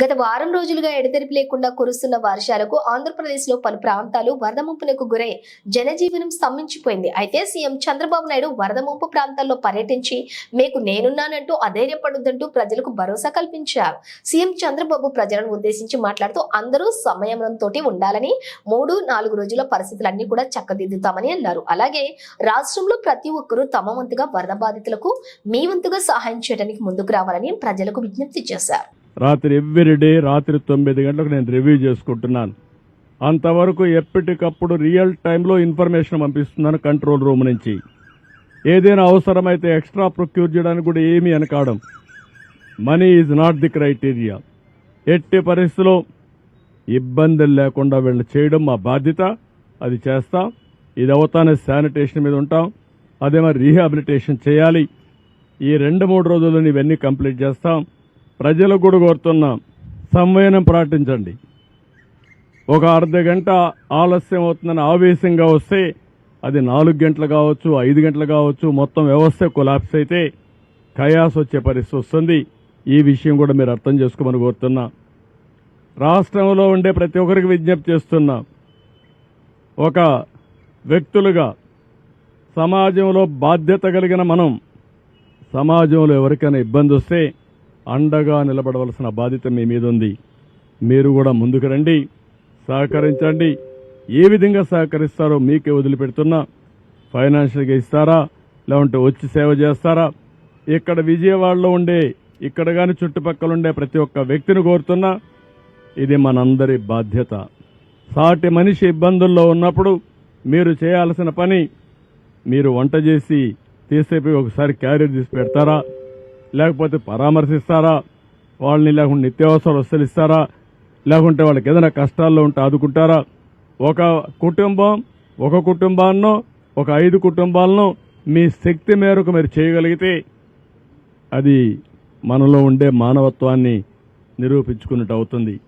గత వారం రోజులుగా ఎడతెరిపి లేకుండా కురుస్తున్న వర్షాలకు ఆంధ్రప్రదేశ్లో పలు ప్రాంతాలు వరద ముంపునకు గురై జనజీవనం స్తంభించిపోయింది. అయితే సీఎం చంద్రబాబు నాయుడు వరద ముంపు ప్రాంతాల్లో పర్యటించి మీకు నేనున్నానంటూ అధైర్యపడొద్దంటూ ప్రజలకు భరోసా కల్పించారు సీఎం చంద్రబాబు ప్రజలను ఉద్దేశించి మాట్లాడుతూ అందరూ సంయమనంతో ఉండాలని మూడు నాలుగు రోజుల పరిస్థితులన్నీ కూడా చక్కదిద్దుతామని అన్నారు. అలాగే రాష్ట్రంలో ప్రతి ఒక్కరూ తమ వంతుగా వరద బాధితులకు మీ వంతుగా సహాయం చేయడానికి ముందుకు రావాలని ప్రజలకు విజ్ఞప్తి చేశారు. రాత్రి ఎవ్రీ డే రాత్రి తొమ్మిది గంటలకు నేను రివ్యూ చేసుకుంటున్నాను. అంతవరకు ఎప్పటికప్పుడు రియల్ టైంలో ఇన్ఫర్మేషన్ పంపిస్తున్నాను కంట్రోల్ రూమ్ నుంచి. ఏదైనా అవసరమైతే ఎక్స్ట్రా ప్రొక్యూర్ చేయడానికి కూడా ఏమీ అనకాడం money is not the criteria. ఎట్టి పరిస్థితిలో ఇబ్బందులు లేకుండా వీళ్ళు చేయడం మా బాధ్యత. అది చేస్తాం. ఇది అవుతానే శానిటేషన్ మీద ఉంటాం. అదే మరి రీహాబిలిటేషన్ చేయాలి. ఈ రెండు మూడు రోజుల్లో ఇవన్నీ కంప్లీట్ చేస్తాం. ప్రజలకు కూడా కోరుతున్నాం సంవయనం పాటించండి ఒక అర్ధ గంట ఆలస్యం అవుతుందని ఆవేశంగా వస్తే అది నాలుగు గంటలు కావచ్చు ఐదు గంటలు కావచ్చు మొత్తం వ్యవస్థ కొలాప్స్ అయితే కయాస్ వచ్చే పరిస్థితి వస్తుంది. ఈ విషయం కూడా మీరు అర్థం చేసుకోమని కోరుతున్నా. రాష్ట్రంలో ఉండే ప్రతి ఒక్కరికి విజ్ఞప్తి చేస్తున్నా. ఒక వ్యక్తులుగా సమాజంలో బాధ్యత కలిగిన మనం సమాజంలో ఎవరికైనా ఇబ్బంది వస్తే అండగా నిలబడవలసిన బాధ్యత మీ మీద ఉంది మీరు కూడా ముందుకు రండి సహకరించండి. ఏ విధంగా సహకరిస్తారో మీకే వదిలిపెడుతున్నా. ఫైనాన్షియల్గా ఇస్తారా? లేకుంటే వచ్చి సేవ చేస్తారా? ఇక్కడ విజయవాడలో ఉండే ఇక్కడ కానీ చుట్టుపక్కల ఉండే ప్రతి ఒక్క వ్యక్తిని కోరుతున్నా ఇది మనందరి బాధ్యత. సాటి మనిషి ఇబ్బందుల్లో ఉన్నప్పుడు మీరు చేయాల్సిన పని మీరు వంట చేసి తీసేపోయి ఒకసారి క్యారియర్ తీసి పెడతారా? లేకపోతే పరామర్శిస్తారా? వాళ్ళని లేకుంటే నిత్యావసర వస్తువులు ఇస్తారా లేకుంటే వాళ్ళకి ఏదైనా కష్టాల్లో ఉంటే ఆదుకుంటారా? ఒక కుటుంబం ఒక కుటుంబాన్నో ఒక ఐదు కుటుంబాలను మీ శక్తి మేరకు మీరు చేయగలిగితే అది మనలో ఉండే మానవత్వాన్ని నిరూపించుకున్నట్టు అవుతుంది.